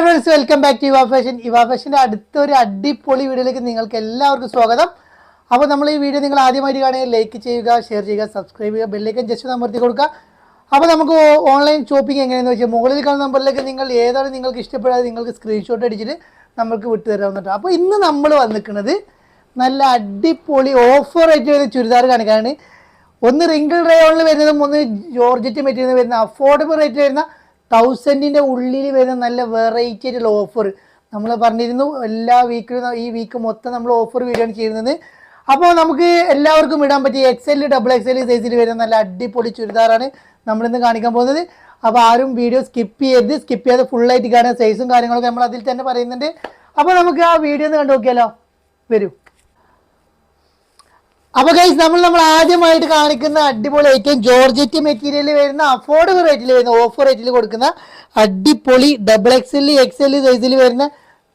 Hi friends welcome back to Yuva fashion Yuva ഫാഷന്റെ അടുത്തൊരു അടിപൊളി വീഡിയോയിലേക്ക് നിങ്ങൾക്ക് എല്ലാവർക്കും സ്വാഗതം. അപ്പോൾ നമ്മൾ ഈ വീഡിയോ നിങ്ങൾ ആദ്യമായിട്ട് കാണുകയും ലൈക്ക് ചെയ്യുക ഷെയർ ചെയ്യുക സബ്സ്ക്രൈബ് ചെയ്യുക ബെല്ലേക്കൻ ജസ്റ്റ് അമർത്തി കൊടുക്കുക. അപ്പോൾ നമുക്ക് ഓൺലൈൻ ഷോപ്പിംഗ് എങ്ങനെയാണെന്ന് വെച്ചാൽ മുകളിൽ കാണുന്ന നമ്പറിലേക്ക് നിങ്ങൾ ഏതാണ് നിങ്ങൾക്ക് ഇഷ്ടപ്പെടാതെ നിങ്ങൾക്ക് സ്ക്രീൻഷോട്ട് അടിച്ചിട്ട് നമ്മൾക്ക് വിട്ടു തരാവുന്നതാണ് അപ്പോൾ ഇന്ന് നമ്മൾ വന്നിരിക്കുന്നത് നല്ല അടിപൊളി ഓഫർ ആയിട്ട് വരുന്ന ചുരിദാർ കാണിക്കാനാണ്. ഒന്ന് റിങ്കിൾ റയോണിൽ വരുന്നതും ഒന്ന് ജോർജറ്റ് മെറ്റീരിയൽ വരുന്ന അഫോർഡബിൾ റേറ്റ് വരുന്ന തൗസൻഡിന്റെ ഉള്ളിൽ വരുന്ന നല്ല വെറൈറ്റി ആയിട്ടുള്ള ഓഫർ നമ്മൾ പറഞ്ഞിരുന്നു എല്ലാ വീക്കിലും ഈ വീക്ക് മൊത്തം നമ്മൾ ഓഫർ വീഡിയോ ആണ് ചെയ്യുന്നത്. അപ്പോൾ നമുക്ക് എല്ലാവർക്കും ഇടാൻ പറ്റിയ X L double X L സൈസിൽ വരുന്ന നല്ല അടിപൊളി ചുരിദാറാണ് നമ്മളിന്ന് കാണിക്കാൻ പോകുന്നത്. അപ്പോൾ ആരും വീഡിയോ സ്കിപ്പ് ചെയ്യരുത്. സ്കിപ്പ് ചെയ്യാതെ ഫുള്ളായിട്ട് കാണാൻ സൈസും കാര്യങ്ങളൊക്കെ നമ്മൾ അതിൽ തന്നെ പറയുന്നുണ്ട്. അപ്പോൾ നമുക്ക് ആ വീഡിയോ ഒന്ന് കണ്ടു നോക്കിയാലോ? വരൂ. അപ്പൊ ഗൈസ് നമ്മൾ നമ്മൾ ആദ്യമായിട്ട് കാണിക്കുന്ന അടിപൊളി ഐറ്റം ജോർജറ്റ് മെറ്റീരിയൽ വരുന്ന അഫോർഡബിൾ റേറ്റിൽ വരുന്ന ഓഫർ റേറ്റിൽ കൊടുക്കുന്ന അടിപൊളി double X L X L സൈസിൽ വരുന്ന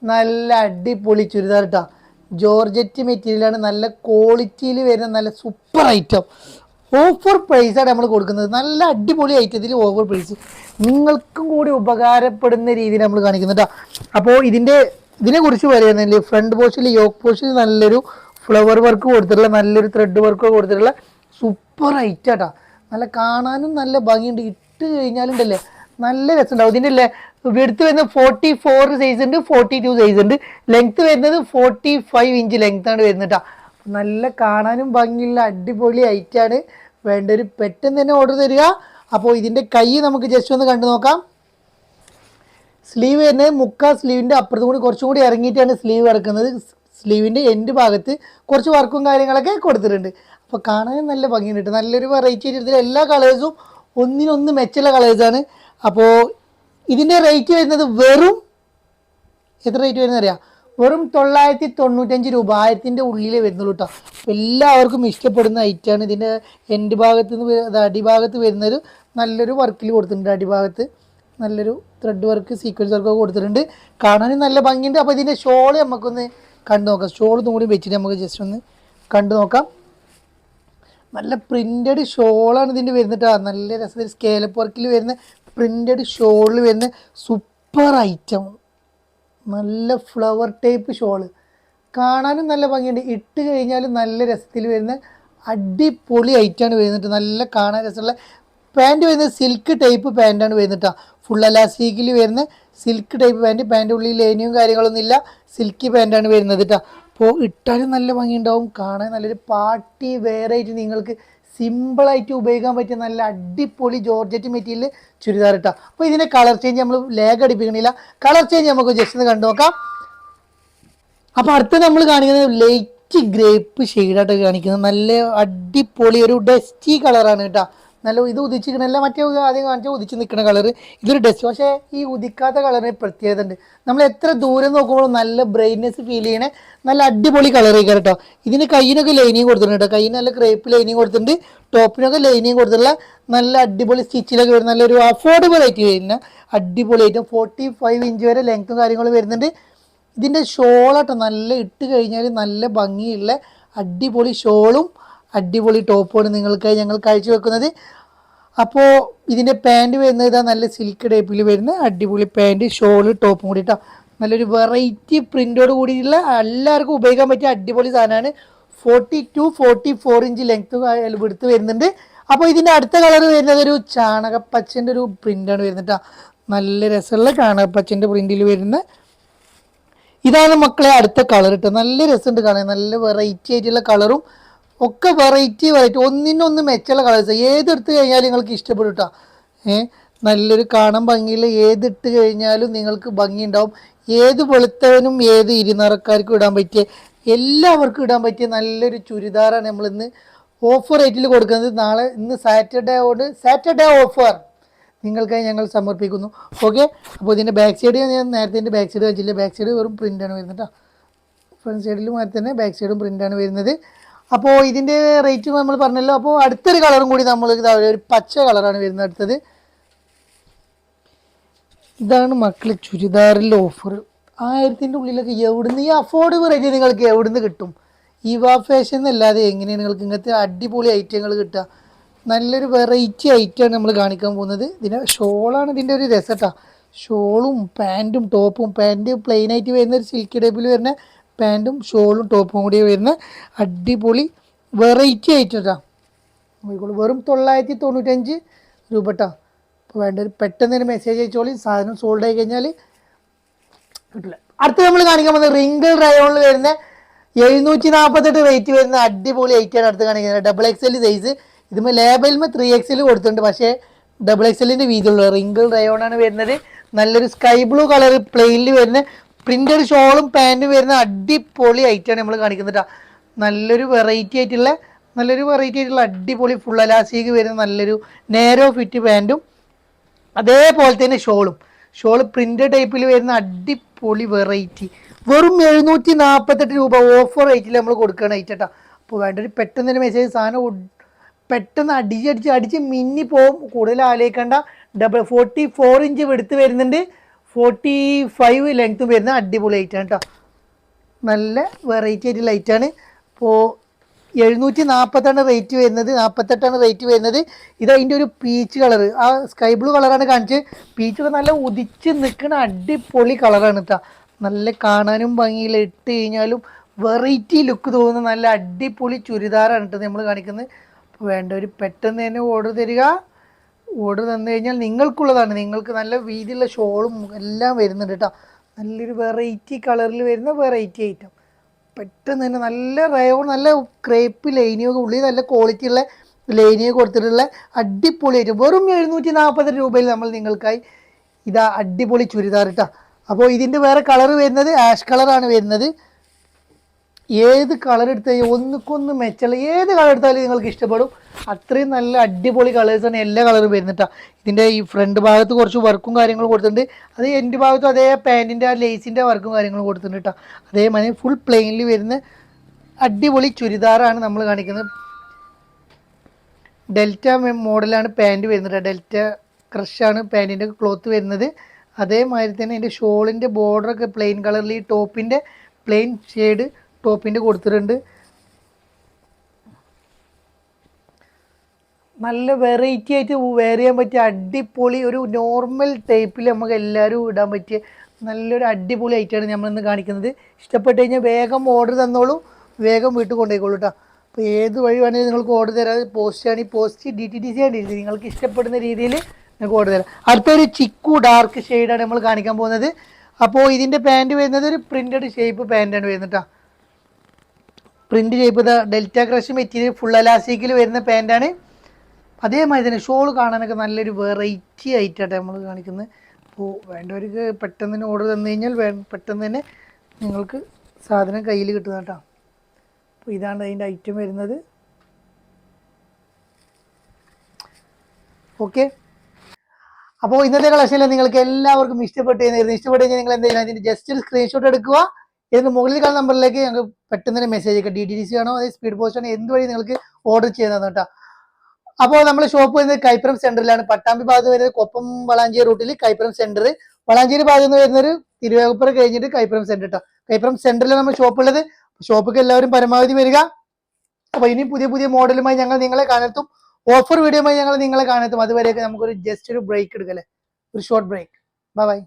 നല്ല അടിപൊളി ചുരിദാർ കേട്ടോ ജോർജറ്റ് മെറ്റീരിയലാണ് നല്ല ക്വാളിറ്റിയിൽ വരുന്ന നല്ല സൂപ്പർ ഐറ്റം ഓഫർ പ്രൈസാണ് നമ്മൾ കൊടുക്കുന്നത്. നല്ല അടിപൊളി ഐറ്റത്തിൽ ഓഫർ പ്രൈസ് നിങ്ങൾക്കും കൂടി ഉപകാരപ്പെടുന്ന രീതിയിൽ നമ്മൾ കാണിക്കുന്നുണ്ടോ അപ്പോൾ ഇതിന്റെ ഇതിനെക്കുറിച്ച് പറയുന്നില്ലേ ഫ്രണ്ട് പോസ്റ്റിൽ യോക്ക് പോസ്റ്റിൽ നല്ലൊരു ഫ്ലവർ വർക്ക് കൊടുത്തിട്ടുള്ള നല്ലൊരു ത്രെഡ് വർക്ക് കൊടുത്തിട്ടുള്ള സൂപ്പർ ഐറ്റം കേട്ടോ നല്ല കാണാനും നല്ല ഭംഗിയുണ്ട്. ഇട്ട് കഴിഞ്ഞാലുണ്ടല്ലേ നല്ല രസമുണ്ടാവും. ഇതിന്റെ അല്ലേ വെടുത്ത് വരുന്നത് ഫോർട്ടി ഫോർ സൈസ് ഉണ്ട് ഫോർട്ടി ടു സൈസ് ഉണ്ട്. ലെങ്ത് വരുന്നത് ഫോർട്ടി ഫൈവ് ഇഞ്ച് ആണ് വരുന്നത് നല്ല കാണാനും ഭംഗിയുള്ള അടിപൊളി ഐറ്റാണ് വേണ്ട ഒരു പെട്ടെന്ന് തന്നെ ഓർഡർ തരിക. അപ്പോൾ ഇതിന്റെ കൈ നമുക്ക് ജസ്റ്റ് ഒന്ന് കണ്ടു നോക്കാം. സ്ലീവ് വരുന്നത് മുക്കാ സ്ലീവിന്റെ അപ്പുറത്തും കൂടി കുറച്ചും കൂടി ഇറങ്ങിയിട്ടാണ് സ്ലീവ് കിടക്കുന്നത് സ്ലീവിന്റെ എൻഡ് ഭാഗത്ത് കുറച്ച് വർക്കും കാര്യങ്ങളൊക്കെ കൊടുത്തിട്ടുണ്ട്. അപ്പോൾ കാണാൻ നല്ല ഭംഗിയുണ്ട്. നല്ലൊരു വെറൈറ്റി ഇതിൽ എല്ലാ കളേഴ്സും ഒന്നിനൊന്ന് മെച്ചുള്ള കളേഴ്സാണ് അപ്പോൾ ഇതിന്റെ റേറ്റ് വരുന്നത് വെറും എത്ര റേറ്റ് വരുന്നത് അറിയാം? വെറും തൊള്ളായിരത്തി തൊണ്ണൂറ്റഞ്ച് രൂപ ആയിരത്തിന്റെ ഉള്ളിലേ വരുന്നുള്ളൂ കേട്ടോ എല്ലാവർക്കും ഇഷ്ടപ്പെടുന്ന ഐറ്റമാണ് ഇതിന്റെ എൻഡ് ഭാഗത്ത് നിന്ന് അടിഭാഗത്ത് വരുന്നൊരു നല്ലൊരു വർക്കിൽ കൊടുത്തിട്ടുണ്ട് അടിഭാഗത്ത്. നല്ലൊരു ത്രെഡ് വർക്ക് സീക്വൻസ് വർക്കൊക്കെ കൊടുത്തിട്ടുണ്ട്. കാണാനും നല്ല ഭംഗിയുണ്ട്. അപ്പോൾ ഇതിന്റെ ഷോൾ നമുക്കൊന്ന് കണ്ടു നോക്കാം. ഷോൾ കൂടി വെച്ചിട്ട് നമുക്ക് ജസ്റ്റ് ഒന്ന് കണ്ടു നോക്കാം. നല്ല പ്രിന്റഡ് ഷോളാണ് ഇതിന്റെ വരുന്നിട്ട് നല്ല രസത്തിൽ സ്കേലപ്പ് വർക്കിൽ വരുന്ന പ്രിന്റഡ് ഷോളിൽ വരുന്ന സൂപ്പർ ഐറ്റം നല്ല ഫ്ലവർ ടൈപ്പ് ഷോൾ കാണാനും നല്ല ഭംഗിയുണ്ട്. ഇട്ട് കഴിഞ്ഞാലും നല്ല രസത്തിൽ വരുന്ന അടിപൊളി ഐറ്റമാണ് വരുന്നിട്ട് നല്ല കാണാൻ രസമുള്ള പാന്റ് വരുന്നത് സിൽക്ക് ടൈപ്പ് പാന്റാണ് വരുന്നത് ഫുൾ അലാസ്റ്റിക്കിൽ വരുന്ന സിൽക്ക് ടൈപ്പ് പാന്റ് പാന്റ് ഉള്ളിൽ ലൈനിയും കാര്യങ്ങളൊന്നും ഇല്ല. സിൽക്കി പാന്റാണ് വരുന്നത് കേട്ടോ അപ്പോൾ ഇട്ടാലും നല്ല ഭംഗിയുണ്ടാവും. കാണാൻ നല്ലൊരു പാർട്ടി വെയറായിട്ട് നിങ്ങൾക്ക് സിമ്പിളായിട്ട് ഉപയോഗിക്കാൻ പറ്റിയ നല്ല അടിപൊളി ജോർജറ്റ് മെറ്റീരിയൽ ചുരിദാർ ഇട്ടാ അപ്പോൾ ഇതിന്റെ കളർ ചേഞ്ച് നമ്മൾ ലേഗ് അടിപ്പിക്കണില്ല. കളർ ചേഞ്ച് നമുക്ക് ജസ്റ്റ് ഒന്ന് കണ്ടു നോക്കാം. അപ്പോൾ അടുത്ത് നമ്മൾ കാണിക്കുന്നത് ലൈറ്റ് ഗ്രേപ്പ് ഷെയ്ഡായിട്ട് കാണിക്കുന്നത്. നല്ല അടിപൊളി ഒരു ഡസ്റ്റി കളറാണ് കേട്ടോ നല്ല ഇത് ഉദിച്ചിരിക്കണല്ല മറ്റേ ആദ്യം കാണിച്ച ഉദിച്ച് നിൽക്കുന്ന കളർ ഇതൊരു ഡസ്റ്റ് പക്ഷേ ഈ ഉദിക്കാത്ത കളറിന് പ്രത്യേകത ഉണ്ട്. നമ്മൾ എത്ര ദൂരം നോക്കുമ്പോൾ നല്ല ബ്രൈറ്റ്നെസ് ഫീൽ ചെയ്യണേ നല്ല അടിപൊളി കളർ കേട്ടോ. ഇതിന് കയ്യിനൊക്കെ ലൈനിങ് കൊടുത്തിട്ടുണ്ട് കേട്ടോ. നല്ല ക്രേപ്പ് ലൈനിങ് കൊടുത്തിട്ടുണ്ട്. ടോപ്പിനൊക്കെ ലൈനിങ് കൊടുത്തിട്ടുള്ള നല്ല അടിപൊളി സ്റ്റിച്ചിലൊക്കെ വരുന്ന നല്ലൊരു അഫോർഡബിൾ ആയിട്ട് വരുന്ന അടിപൊളി ആയിട്ട് ഫോർട്ടി ഫൈവ് ഇഞ്ച് വരെ ലെങ്ത്തും കാര്യങ്ങളും വരുന്നുണ്ട്. ഇതിന്റെ ഷോളാട്ടോ നല്ല ഇട്ട് കഴിഞ്ഞാൽ നല്ല ഭംഗിയുള്ള അടിപൊളി ഷോളും അടിപൊളി ടോപ്പാണ് നിങ്ങൾക്കായി ഞങ്ങൾ കാഴ്ച വെക്കുന്നത്. അപ്പോൾ ഇതിന്റെ പാന്റ് വരുന്നത് ഇതാ നല്ല സിൽക്ക് ടൈപ്പിൽ വരുന്ന അടിപൊളി പാന്റ് ഷോൾ ടോപ്പും കൂടി കേട്ടോ നല്ലൊരു വെറൈറ്റി പ്രിന്റോട് കൂടിയുള്ള എല്ലാവർക്കും ഉപയോഗിക്കാൻ പറ്റിയ അടിപൊളി സാധനമാണ്. Forty two forty four inch length എടുത്ത് വരുന്നുണ്ട്. അപ്പോൾ ഇതിന്റെ അടുത്ത കളർ വരുന്നത് ഒരു ചാണകപ്പച്ചന്റെ ഒരു പ്രിന്റാണ് വരുന്നത് നല്ല രസമുള്ള ചാണകപ്പച്ചന്റെ പ്രിന്റിൽ വരുന്ന ഇതാണ് മക്കളെ അടുത്ത കളർ ഇട്ടോ നല്ല രസമുണ്ട് കാണാൻ. നല്ല വെറൈറ്റി ആയിട്ടുള്ള കളറും ഒക്കെ വെറൈറ്റി വെറൈറ്റി ഒന്നിനൊന്ന് മെച്ചുള്ള കളേഴ്സ് ഏതെടുത്ത് കഴിഞ്ഞാലും നിങ്ങൾക്ക് ഇഷ്ടപ്പെടും ഏ? നല്ലൊരു കാണാൻ ഭംഗിയുള്ള ഏതിട്ട് കഴിഞ്ഞാലും നിങ്ങൾക്ക് ഭംഗി ഉണ്ടാവും ഏത് വെളുത്തവനും ഏത് ഇരുനിറക്കാർക്കും ഇടാൻ പറ്റിയ എല്ലാവർക്കും ഇടാൻ പറ്റിയ നല്ലൊരു ചുരിദാറാണ് നമ്മളിന്ന് ഓഫർ റേറ്റിൽ കൊടുക്കുന്നത്. നാളെ ഇന്ന് സാറ്റർഡേ കൊണ്ട് സാറ്റർഡേ ഓഫർ നിങ്ങൾക്കായി ഞങ്ങൾ സമർപ്പിക്കുന്നു. ഓക്കെ അപ്പോൾ ഇതിന്റെ ബാക്ക് സൈഡ് ഞാൻ നേരത്തെ ഇതിന്റെ ബാക്ക് സൈഡ് വെച്ചില്ല ബാക്ക് സൈഡ് വെറും പ്രിന്റാണ് വരുന്നത് കേട്ടോ ഫ്രണ്ട് സൈഡിലും മാറി തന്നെ ബാക്ക് സൈഡും പ്രിന്റാണ് വരുന്നത്. അപ്പോൾ ഇതിന്റെ റേറ്റ് നമ്മൾ പറഞ്ഞല്ലോ. അപ്പോൾ അടുത്തൊരു കളറും കൂടി നമ്മൾ ഒരു പച്ച കളറാണ് വരുന്നത് അടുത്തത്. ഇതാണ് മക്കളെ ചുരിദാറിൽ ഓഫർ ആയിരത്തിന്റെ ഉള്ളിലൊക്കെ എവിടുന്ന് ഈ അഫോർഡബിൾ റേറ്റ് നിങ്ങൾക്ക് എവിടുന്ന് കിട്ടും? ഇവാ ഫാഷൻ എന്നല്ലാതെ എങ്ങനെയാണ് നിങ്ങൾക്ക് ഇങ്ങനത്തെ അടിപൊളി ഐറ്റങ്ങൾ കിട്ടുക? നല്ലൊരു വെറൈറ്റി ഐറ്റമാണ് നമ്മൾ കാണിക്കാൻ പോകുന്നത്. ഇതിന്റെ ഷോളാണ് ഇതിന്റെ ഒരു രസട്ടാ. ഷോളും പാന്റും ടോപ്പും പാന്റ് പ്ലെയിനായിട്ട് വരുന്ന ഒരു സിൽക്ക് ടൈപ്പിൽ വരുന്ന പാന്റും ഷോളും ടോപ്പും കൂടി വരുന്ന അടിപൊളി വെറൈറ്റി ആയിട്ടാ നോക്കിക്കോളൂ. വെറും തൊള്ളായിരത്തി തൊണ്ണൂറ്റഞ്ച് രൂപ കേട്ടോ അപ്പോൾ വേണ്ട ഒരു പെട്ടെന്ന് ഒരു മെസ്സേജ് അയച്ചോളി. സാധനം സോൾഡ് ആയി കഴിഞ്ഞാൽ കിട്ടില്ല. അടുത്ത നമ്മൾ കാണിക്കാൻ പോകുന്നത് റിങ്കിൾ റയോണിൽ വരുന്ന എഴുന്നൂറ്റി നാൽപ്പത്തെട്ട് റേറ്റ് വരുന്ന അടിപൊളി ഐറ്റാണ് അടുത്ത് കാണിക്കുന്നത്. ഡബിൾ എക്സ് എൽ സൈസ് ഇതുമ്പോൾ ലേബലിൽ ത്രീ എക്സ് എൽ കൊടുത്തിട്ടുണ്ട്. പക്ഷേ ഡബിൾ എക്സ് എല്ലിന്റെ വീതിയുള്ള. റിങ്കിൾ റയോണാണ് വരുന്നത്. നല്ലൊരു സ്കൈ ബ്ലൂ കളർ പ്ലെയിനിൽ വരുന്ന പ്രിന്റഡ് ഷോളും പാന്റും വരുന്ന അടിപൊളി ഐറ്റമാണ് നമ്മൾ കാണിക്കുന്നത്. നല്ലൊരു വെറൈറ്റി ആയിട്ടുള്ള നല്ലൊരു വെറൈറ്റി ആയിട്ടുള്ള അടിപൊളി ഫുൾ അലാസ്റ്റിക് വരുന്ന നല്ലൊരു നേരോ ഫിറ്റ് പാന്റും അതേപോലെ തന്നെ ഷോളും. ഷോൾ പ്രിന്റ് ടൈപ്പിൽ വരുന്ന അടിപൊളി വെറൈറ്റി വെറും എഴുന്നൂറ്റി നാൽപ്പത്തെട്ട് രൂപ ഓഫർ റേറ്റിൽ നമ്മൾ കൊടുക്കുകയാണ് ഐറ്റട്ടാ അപ്പോൾ വേണ്ട ഒരു പെട്ടെന്ന് തന്നെ മെസ്സേജ് സാധനം പെട്ടെന്ന് അടിച്ച് അടിച്ച് അടിച്ച് മിന്നി പോവും. കൂടുതൽ ആലോചിക്കേണ്ട. ഡബിൾ ഫോർട്ടി ഫോർ ഇഞ്ച് എടുത്ത് വരുന്നുണ്ട്. ഫോർട്ടി ഫൈവ് ലെങ്ത്തും വരുന്ന അടിപൊളി ഐറ്റാണ് കേട്ടോ നല്ല വെറൈറ്റി ആയിട്ട് ലൈറ്റാണ് ഇപ്പോൾ എഴുന്നൂറ്റി നാൽപ്പത്താണ് റേറ്റ് വരുന്നത്. നാൽപ്പത്തെട്ടാണ് റേറ്റ് വരുന്നത്. ഇത് അതിന്റെ ഒരു പീച്ച് കളർ ആ സ്കൈ ബ്ലൂ കളറാണ് കാണിച്ച് പീച്ചൊക്കെ നല്ല ഉദിച്ച് നിൽക്കുന്ന അടിപൊളി കളറാണ് കേട്ടോ നല്ല കാണാനും ഭംഗിയിൽ ഇട്ട് കഴിഞ്ഞാലും വെറൈറ്റി ലുക്ക് തോന്നുന്ന നല്ല അടിപൊളി ചുരിദാറാണ് കേട്ടോ നമ്മൾ കാണിക്കുന്നത്. വേണ്ട ഒരു പെട്ടെന്ന് തന്നെ ഓർഡർ തരിക. ഓർഡർ തന്നു കഴിഞ്ഞാൽ നിങ്ങൾക്കുള്ളതാണ്. നിങ്ങൾക്ക് നല്ല വീതിയുള്ള ഷോളും എല്ലാം വരുന്നുണ്ട് കേട്ടോ. നല്ലൊരു വെറൈറ്റി കളറിൽ വരുന്ന വെറൈറ്റി ഐറ്റം പെട്ടെന്ന് തന്നെ നല്ല റയോ നല്ല ക്രേപ്പ് ലൈനിയൊക്കെ ഉള്ളിൽ നല്ല ക്വാളിറ്റി ഉള്ള ലൈനിയെ കൊടുത്തിട്ടുള്ള അടിപൊളി ഐറ്റം വെറും എഴുന്നൂറ്റി നാൽപ്പത് രൂപയിൽ നമ്മൾ നിങ്ങൾക്കായി ഇതാ അടിപൊളി ചുരിദാർ ഇട്ടാ അപ്പോൾ ഇതിന്റെ വേറെ കളർ വരുന്നത് ആഷ് കളറാണ് വരുന്നത്. ഏത് കളർ എടുത്താലും ഒന്നുക്കൊന്ന് മെച്ചുള്ള ഏത് കളർ എടുത്താലും നിങ്ങൾക്ക് ഇഷ്ടപ്പെടും. അത്രയും നല്ല അടിപൊളി ആണ് എല്ലാ കളറും വരുന്നിട്ടാ ഇതിന്റെ ഈ ഫ്രണ്ട് ഭാഗത്ത് കുറച്ച് വർക്കും കാര്യങ്ങളും കൊടുത്തിട്ടുണ്ട്. അത് എന്റെ ഭാഗത്തും അതേ പാന്റിന്റെ ആ ലേസിന്റെ വർക്കും കാര്യങ്ങളും കൊടുത്തിട്ടുണ്ട് കേട്ടോ അതേമാതിരി ഫുൾ പ്ലെയിനിൽ വരുന്ന അടിപൊളി ചുരിദാറാണ് നമ്മൾ കാണിക്കുന്നത്. ഡെൽറ്റ മോഡലാണ് പാന്റ് വരുന്നത് ഡെൽറ്റ ക്രഷാണ് പാന്റിന്റെ ക്ലോത്ത് വരുന്നത്. അതേമാതിരി തന്നെ അതിന്റെ ഷോളിന്റെ ബോർഡറൊക്കെ പ്ലെയിൻ കളറിൽ ഈ ടോപ്പിന്റെ പ്ലെയിൻ ഷെയ്ഡ് ടോപ്പിന്റെ കൊടുത്തിട്ടുണ്ട്. നല്ല വെറൈറ്റി ആയിട്ട് വെയർ ചെയ്യാൻ പറ്റിയ അടിപൊളി ഒരു നോർമൽ ടൈപ്പിൽ നമുക്ക് എല്ലാവരും ഇടാൻ പറ്റിയ നല്ലൊരു അടിപൊളി ഐറ്റമാണ് നമ്മളിന്ന് കാണിക്കുന്നത്. ഇഷ്ടപ്പെട്ട് കഴിഞ്ഞാൽ വേഗം ഓർഡർ തന്നോളൂ. വേഗം വീട്ടിൽ കൊണ്ടുപോയിക്കോളൂ കേട്ടോ അപ്പോൾ ഏത് വഴി വേണമെങ്കിലും നിങ്ങൾക്ക് ഓർഡർ തരാം. പോസ്റ്റ് ആണ്. Post D T D C ആണ് നിങ്ങൾക്ക് ഇഷ്ടപ്പെടുന്ന രീതിയിൽ നിങ്ങൾക്ക് ഓർഡർ തരാം. അടുത്തൊരു ചിക്കു ഡാർക്ക് ഷെയ്ഡാണ് നമ്മൾ കാണിക്കാൻ പോകുന്നത്. അപ്പോൾ ഇതിന്റെ പാന്റ് വരുന്നത് ഒരു പ്രിന്റഡ് ഷേപ്പ് പാന്റാണ് വരുന്നത് കേട്ടോ പ്രിന്റ് ചെയ്ത ഡെൽറ്റ ക്രഷ് മെറ്റീരിയൽ ഫുൾ അലാസ്റ്റിക്കിൽ വരുന്ന പാന്റാണ് അതേമാതിരി തന്നെ ഷോൾ കാണാനൊക്കെ നല്ലൊരു വെറൈറ്റി ആയിട്ടാണ് നമ്മൾ കാണിക്കുന്നത്. അപ്പോൾ വേണ്ടവർക്ക് പെട്ടെന്ന് തന്നെ ഓർഡർ തന്നു കഴിഞ്ഞാൽ പെട്ടെന്ന് തന്നെ നിങ്ങൾക്ക് സാധനം കയ്യിൽ കിട്ടുന്ന കേട്ടോ. അപ്പോൾ ഇതാണ് അതിന്റെ ഐറ്റം വരുന്നത്. ഓക്കെ അപ്പോൾ ഇന്നത്തെ കളക്ഷനിൽ നിങ്ങൾക്ക് എല്ലാവർക്കും ഇഷ്ടപ്പെട്ടു ഇഷ്ടപ്പെട്ടു കഴിഞ്ഞാൽ നിങ്ങൾ ചെയ്യണം അതിന്റെ ജസ്റ്റ് ഒരു സ്ക്രീൻഷോട്ട് എടുക്കുക. ഇതിന് മുകളിൽ കാണുന്ന നമ്പറിലേക്ക് ഞങ്ങൾക്ക് പെട്ടെന്ന് തന്നെ മെസ്സേജ് അയക്കുക ഡി ഡി സി ആണോ അതായത് സ്പീഡ് പോസ്റ്റ് ആണോ എന്ത് വഴി നിങ്ങൾക്ക് ഓർഡർ ചെയ്യുന്നത് കേട്ടോ. അപ്പോൾ നമ്മൾ ഷോപ്പ് വരുന്നത് കൈപ്പുറം സെന്ററിലാണ് പട്ടാമ്പി ഭാഗത്ത് വരുന്നത് കൊപ്പം വളാഞ്ചേരി റൂട്ടിൽ കൈപ്പുറം സെന്റർ വളാഞ്ചേരി ഭാഗത്ത് നിന്ന് വരുന്നൊരു തിരുവേഗപ്പുറം കഴിഞ്ഞിട്ട് കൈപ്പുറം സെന്റർ കേട്ടോ കൈപ്പുറം സെന്ററിലാണ് നമ്മൾ ഷോപ്പ് ഉള്ളത്. ഷോപ്പിക്ക് എല്ലാവരും പരമാവധി വരിക. അപ്പോൾ ഇനി പുതിയ പുതിയ മോഡലുമായി ഞങ്ങൾ നിങ്ങളെ കാണത്തും. ഓഫർ വീഡിയോമായി ഞങ്ങൾ നിങ്ങളെ കാണത്തും. അതുവരെയൊക്കെ നമുക്കൊരു ജസ്റ്റ് ഒരു ബ്രേക്ക് എടുക്കല്ലേ? ഒരു ഷോർട്ട് ബ്രേക്ക് ബൈ